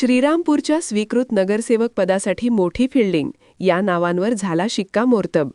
श्रीरामपूरच्या स्वीकृत नगरसेवक पदासाठी मोठी फिल्डिंग या नावांवर झाला शिक्कामोर्तब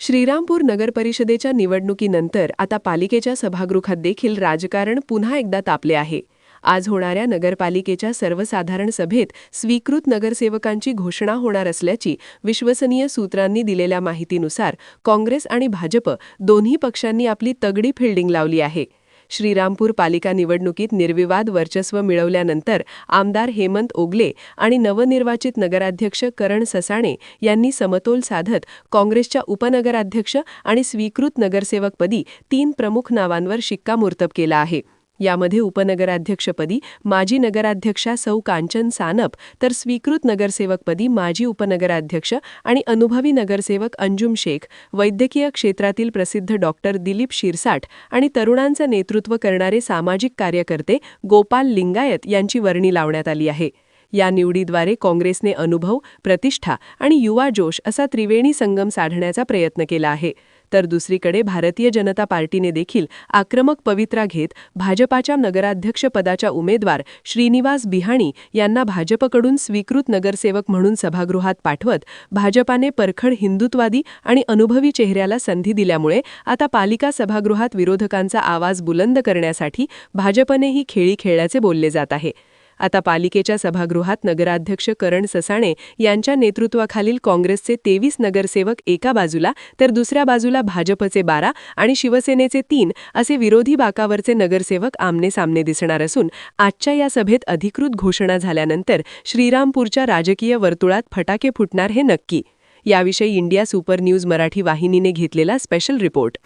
श्रीरामपूर नगरपरिषदेच्या निवडणुकीनंतर आता पालिकेच्या सभागृहात देखील राजकारण पुन्हा एकदा तापले आहे. आज होणाऱ्या नगरपालिकेच्या सर्वसाधारण सभेत स्वीकृत नगरसेवकांची घोषणा होणार असल्याची विश्वसनीय सूत्रांनी दिलेल्या माहितीनुसार काँग्रेस आणि भाजप दोन्ही पक्षांनी आपली तगडी फिल्डिंग लावली आहे. श्रीरामपूर पालिका निवडणुकीत निर्विवाद वर्चस्व मिळवल्यानंतर आमदार हेमंत ओगले आणि नवनिर्वाचित नगराध्यक्ष करण ससाणे यांनी समतोल साधत काँग्रेसच्या उपनगराध्यक्ष आणि स्वीकृत नगरसेवकपदी तीन प्रमुख नावांवर शिक्कामोर्तब केला आहे. यामध्ये उपनगराध्यक्षपदी माजी नगराध्यक्षा सौ कांचन सानप तर स्वीकृत नगरसेवकपदी माजी उपनगराध्यक्ष आणि अनुभवी नगरसेवक अंजुम शेख वैद्यकीय क्षेत्रातील प्रसिद्ध डॉक्टर दिलीप शिरसाट आणि तरुणांचं नेतृत्व करणारे सामाजिक कार्यकर्ते गोपाल लिंगायत यांची वर्णी लावण्यात आली आहे. या निवडीद्वारे काँग्रेसने अनुभव प्रतिष्ठा आणि युवा जोश असा त्रिवेणी संगम साधण्याचा प्रयत्न केला आहे. तर दुसरीकडे भारतीय जनता पार्टीने देखील आक्रमक पवित्रा घेत भाजपाच्या नगराध्यक्षपदाच्या उमेदवार श्रीनिवास बिहाणी यांना भाजपकडून स्वीकृत नगरसेवक म्हणून सभागृहात पाठवत भाजपाने परखड हिंदुत्वादी आणि अनुभवी चेहऱ्याला संधी दिल्यामुळे आता पालिका सभागृहात विरोधकांचा आवाज बुलंद करण्यासाठी भाजपने ही खेळी खेळल्याचे बोलले जात आहे. आता पालिकेच्या सभागृहात नगराध्यक्ष करण ससाणे यांच्या नेतृत्वाखालील काँग्रेसचे तेवीस नगरसेवक एका बाजूला तर दुसऱ्या बाजूला भाजपचे बारा आणि शिवसेनेचे तीन असे विरोधी बाकावरचे नगरसेवक आमने सामने दिसणार असून आजच्या या सभेत अधिकृत घोषणा झाल्यानंतर श्रीरामपूरच्या राजकीय वर्तुळात फटाके फुटणार हे नक्की. याविषयी इंडिया सुपर न्यूज मराठी वाहिनीने घेतलेला स्पेशल रिपोर्ट.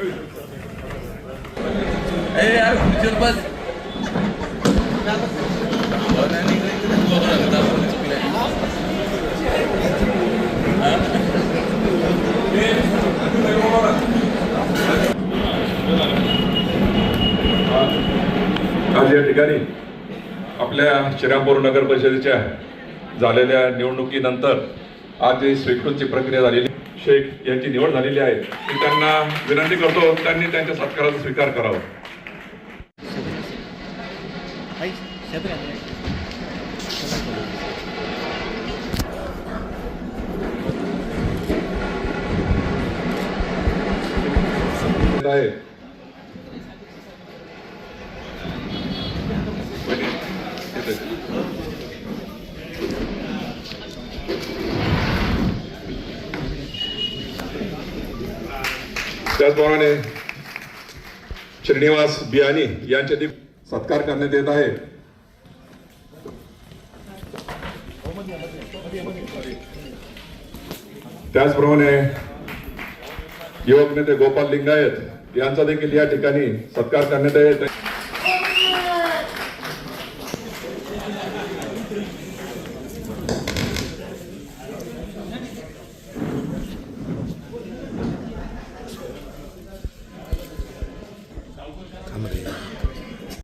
ए यार खुर्चीवर बस. आज या ठिकाणी आपल्या श्रीरामपूर नगर परिषदेच्या झालेल्या निवडणुकीनंतर आज स्वीकृतची प्रक्रिया झालेली शेख यांची निवड झालेली आहे. मी त्यांना विनंती करतो त्यांनी त्यांच्या सत्काराचा स्वीकार करावा. आहे. त्याचप्रमाणे श्रीनिवास बियानी यांचे सत्कार करण्यात येत आहे. त्याचप्रमाणे युवक नेते गोपाल लिंगायत यांचा देखील या ठिकाणी सत्कार करण्यात येत आहे.